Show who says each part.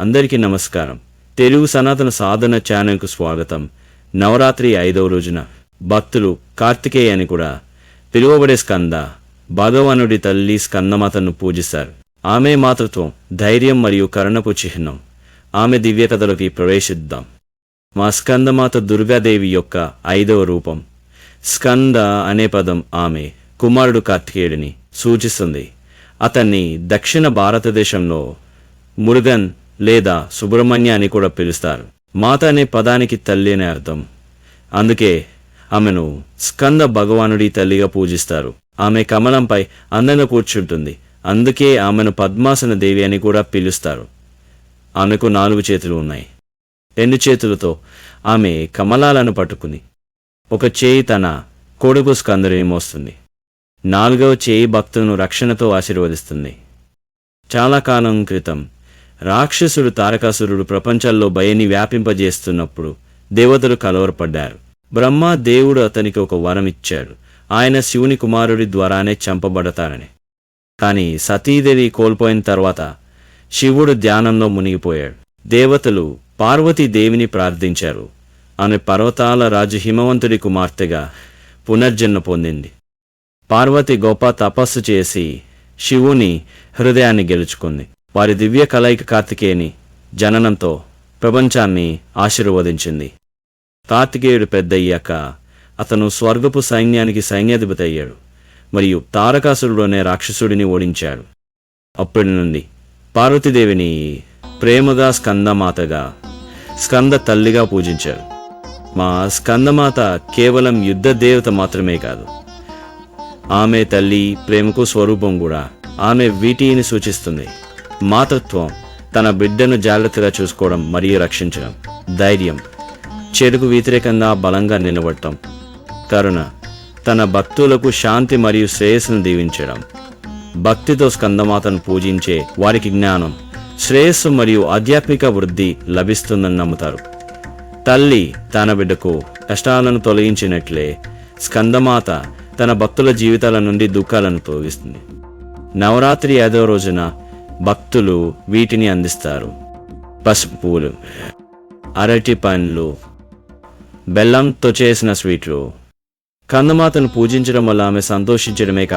Speaker 1: అందరికీ నమస్కారం. తెలుగు సనాతన సాధన ఛానల్కు స్వాగతం. నవరాత్రి ఐదవ రోజున భక్తులు కార్తికేయ అని కూడా పిలువబడే స్కంద భగవానుడి తల్లి స్కందమాతను పూజిస్తారు. ఆమె మాతృత్వం ధైర్యం మరియు కరుణపు చిహ్నం. ఆమె దివ్యకథలోకి ప్రవేశిద్దాం. మా స్కందమాత దుర్గాదేవి యొక్క ఐదవ రూపం. స్కంద అనే పదం ఆమె కుమారుడు కార్తికేయుడిని సూచిస్తుంది. అతన్ని దక్షిణ భారతదేశంలో మురుగన్ లేదా సుబ్రహ్మణ్య అని కూడా పిలుస్తారు. మాత అనే పదానికి తల్లి అనే అర్థం. అందుకే ఆమెను స్కంద భగవానుడి తల్లిగా పూజిస్తారు. ఆమె కమలంపై అందంగా కూర్చుంటుంది. అందుకే ఆమెను పద్మాసన దేవి అని కూడా పిలుస్తారు. ఆమెకు నాలుగు చేతులు ఉన్నాయి. రెండు చేతులతో ఆమె కమలాలను పట్టుకుని ఒక చేయి తన కొడుకు స్కందరిని మోస్తుంది. నాలుగవ చేయి భక్తులను రక్షణతో ఆశీర్వదిస్తుంది. చాలా కాలం క్రితం రాక్షసుడు తారకాసురుడు ప్రపంచంలో భయని వ్యాపింపజేస్తున్నప్పుడు దేవతలు కలవరపడ్డారు. బ్రహ్మ దేవుడు అతనికి ఒక వరం ఇచ్చాడు ఆయన శివుని కుమారుడి ద్వారానే చంపబడతారని. కానీ సతీదేవి కోల్పోయిన తర్వాత శివుడు ధ్యానంలో మునిగిపోయాడు. దేవతలు పార్వతీదేవిని ప్రార్థించారు. ఆమె పర్వతాల రాజు హిమవంతుడి కుమార్తెగా పునర్జన్మ పొందింది. పార్వతి గొప్ప తపస్సు చేసి శివుని హృదయాన్ని గెలుచుకుంది. వారి దివ్య కలయిక కార్తికేయుని జననంతో ప్రపంచాన్ని ఆశీర్వదించింది. కార్తికేయుడు పెద్దయ్యాక అతను స్వర్గపు సైన్యానికి సైన్యాధిపతి అయ్యాడు. మరియు తారకాసురుడు అనే రాక్షసుడిని ఓడించాడు. అప్పటి నుండి పార్వతీదేవిని ప్రేమగా స్కందమాతగా స్కంద తల్లిగా పూజించారు. మా స్కందమాత కేవలం యుద్ధ దేవత మాత్రమే కాదు ఆమె తల్లి ప్రేమకు స్వరూపం కూడా ఆమె వీటిని సూచిస్తుంది. మాతృత్వం తన బిడ్డను జాగ్రత్తగా చూసుకోవడం మరియు రక్షించడం. ధైర్యం. చెడుకు వ్యతిరేకంగా బలంగా నిలబడటం. కరుణ. తన భక్తులకు శాంతి మరియు శ్రేయస్సును దీవించడం. భక్తితో స్కందమాతను పూజించే వారికి జ్ఞానం. శ్రేయస్సు మరియు ఆధ్యాత్మిక వృద్ధి లభిస్తుందని నమ్ముతారు. తల్లి తన బిడ్డకు కష్టాలను తొలగించినట్లే స్కందమాత తన భక్తుల జీవితాల నుండి దుఃఖాలను తొలగిస్తుంది. నవరాత్రి ఐదవ రోజున భక్తులు వీటిని అందిస్తారు. పసుపు పూలు అరటి పండ్లు బెల్లంతో చేసిన స్వీట్లు. కందమాతను పూజించడం వల్ల ఆమె సంతోషించడమే కాదు